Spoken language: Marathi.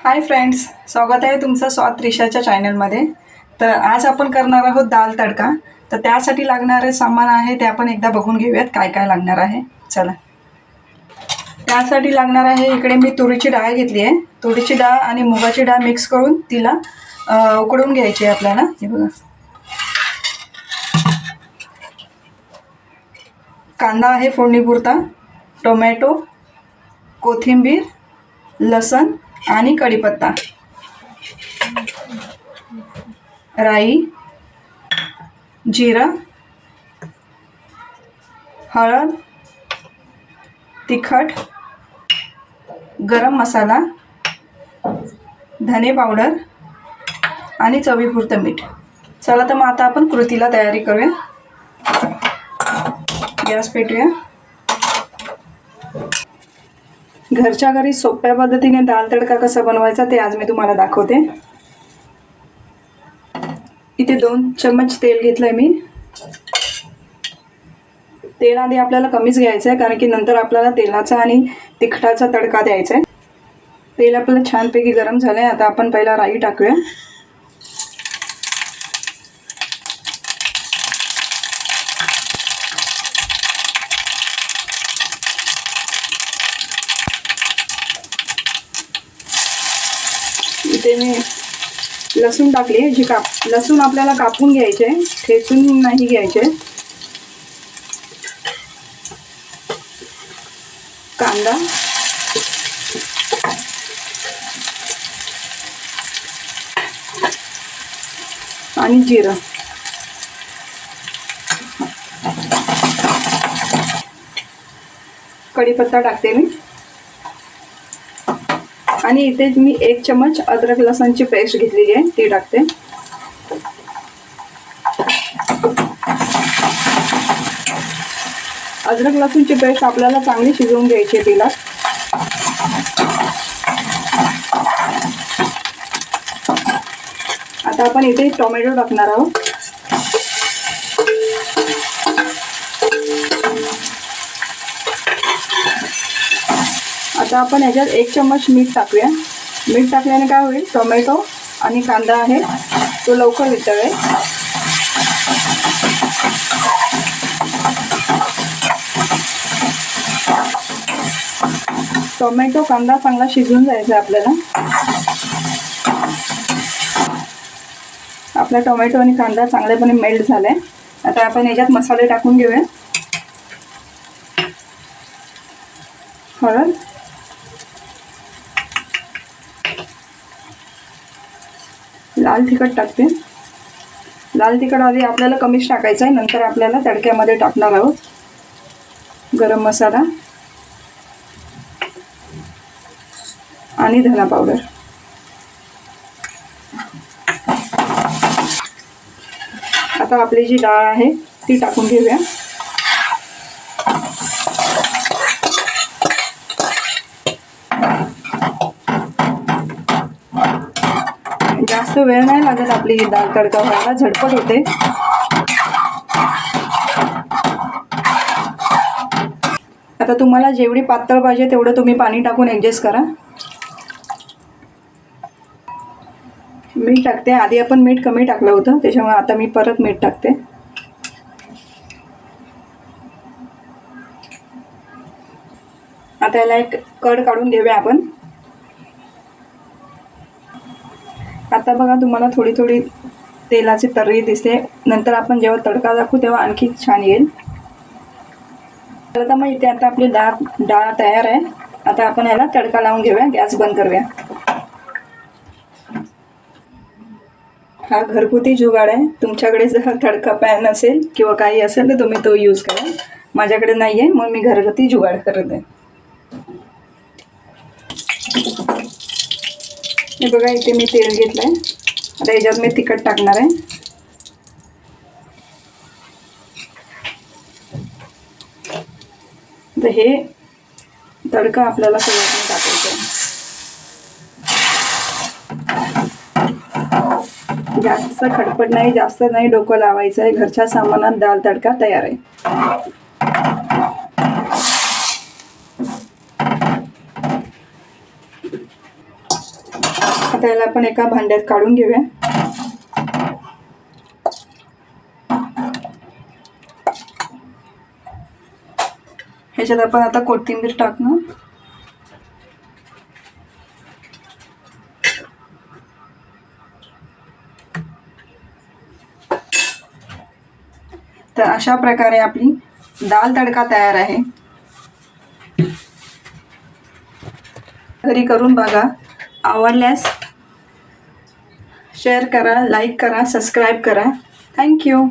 हाय फ्रेंड्स स्वागत आहे तुमचं स्वाद त्रिशाच्या चॅनलमध्ये तर आज आपण करणार आहोत दाल तडका. तर त्यासाठी लागणारे सामान आहे ते आपण एकदा बघून घेऊयात काय काय लागणार आहे. चला. त्यासाठी लागणार आहे इकडे मी तुरीची डाळ घेतली आहे. तुरीची डाळ आणि मुगाची डाळ मिक्स करून तिला उकडून घ्यायची आहे आपल्याला. हे बघा. कांदा आहे फोडणीपुरता टोमॅटो कोथिंबीर लसण आणि कढीपत्ता. राई जिरं हळद तिखट गरम मसाला धने पावडर आणि चवीपुरतं मीठ. चला तर मग आता आपण कृतीला तयारी करूया. गॅस पेटूया. घरच्या घरी सोप्या पद्धतीने दाल तडका कसा बनवायचा ते आज मी तुम्हाला दाखवते. इथे दोन चम्मच तेल घेतलं आहे मी. तेल आधी आपल्याला कमीच घ्यायचं आहे कारण की नंतर आपल्याला तेलाचा आणि तिखटाचा तडका द्यायचा आहे तेल आपल्याला छानपैकी गरम झालं आहे आता आपण पहिला राई टाकूया. इथे मी लसूण टाकली जी काप लसूण आपल्याला कापून घ्यायचे ठेचून नाही घ्यायचे कांदा. आणि जिरं. कढीपत्ता टाकते मी. आणि इथे मी एक चमच अद्रक लसणची पेस्ट घेतलेली आहे. ती टाकते. अद्रक लसूणची पेस्ट आपल्याला चांगली शिजवून घ्यायची आहे तिला. आता आपण इथे टोमॅटो टाकणार आहोत. आता आपण ह्याच्यात एक चम्मच मीठ टाकूया. मीठ टाकल्याने काय होईल? टोमॅटो आणि कांदा आहे. तो लवकर वितळेल. टोमॅटो कांदा चांगला शिजून जायचा आहे आपल्याला. आपला टोमॅटो आणि कांदा चांगल्यापणे मेल्ट झालाय. आता आपण याच्यात मसाले टाकून घेऊया. हळद. लाल तिखट टाकते. लाल तिखट आधी आपल्याला कमीच टाकायचं आहे. नंतर आपल्याला तडक्यामध्ये टाकणार आहोत. गरम मसाला. आणि धना पावडर आता आपली जी डाळ आहे ती टाकून घेऊया. जास्त वेळ नाही लागत आपली ही दाल तडका व्हायला झटपट होते. आता तुम्हाला जेवढी पातळ पाहिजे तेवढं तुम्ही पाणी टाकून ॲडजस्ट करा. मीठ टाकते. आधी आपण मीठ कमी टाकलं होतं त्याच्यामुळे आता मी परत मीठ टाकते. आता याला एक कड काढून घेऊया आपण. आता बघा तुम्हाला थोडी थोडी तेलाची तर्री दिसते. नंतर आपण जेव्हा तडका दाखवू तेव्हा आणखी छान येईल. आता मग इथे आता आपली डाळ डाळ तयार आहे. आता आपण याला तडका लावून घेऊया गॅस बंद करूया. हा घरगुती जुगाड आहे. तुमच्याकडे जर तडका पॅन असेल किंवा काही असेल तर तुम्ही तो यूज करा. माझ्याकडे नाही आहे मग मी घरगुती जुगाड करत आहे. हे बघा इथे मी तेल घेतलं आहे आता याच्यात मी तिखट टाकणार आहे. तर हे तडका आपल्याला सगळ्यात टाकायचं आहे. जास्त खटपट नाही जास्त नाही डोकं लावायचं आहे. घरच्या सामानात दाल तडका तयार आहे. आता याला आपण एका भांड्यात काढून घेऊया. ह्याच्यात आपण आता कोथिंबीर टाकणं तर अशा प्रकारे आपली दाल तडका तयार आहे. घरी करून बघा आवडल्यास शेअर करा लाईक करा सबस्क्राईब करा. थँक्यू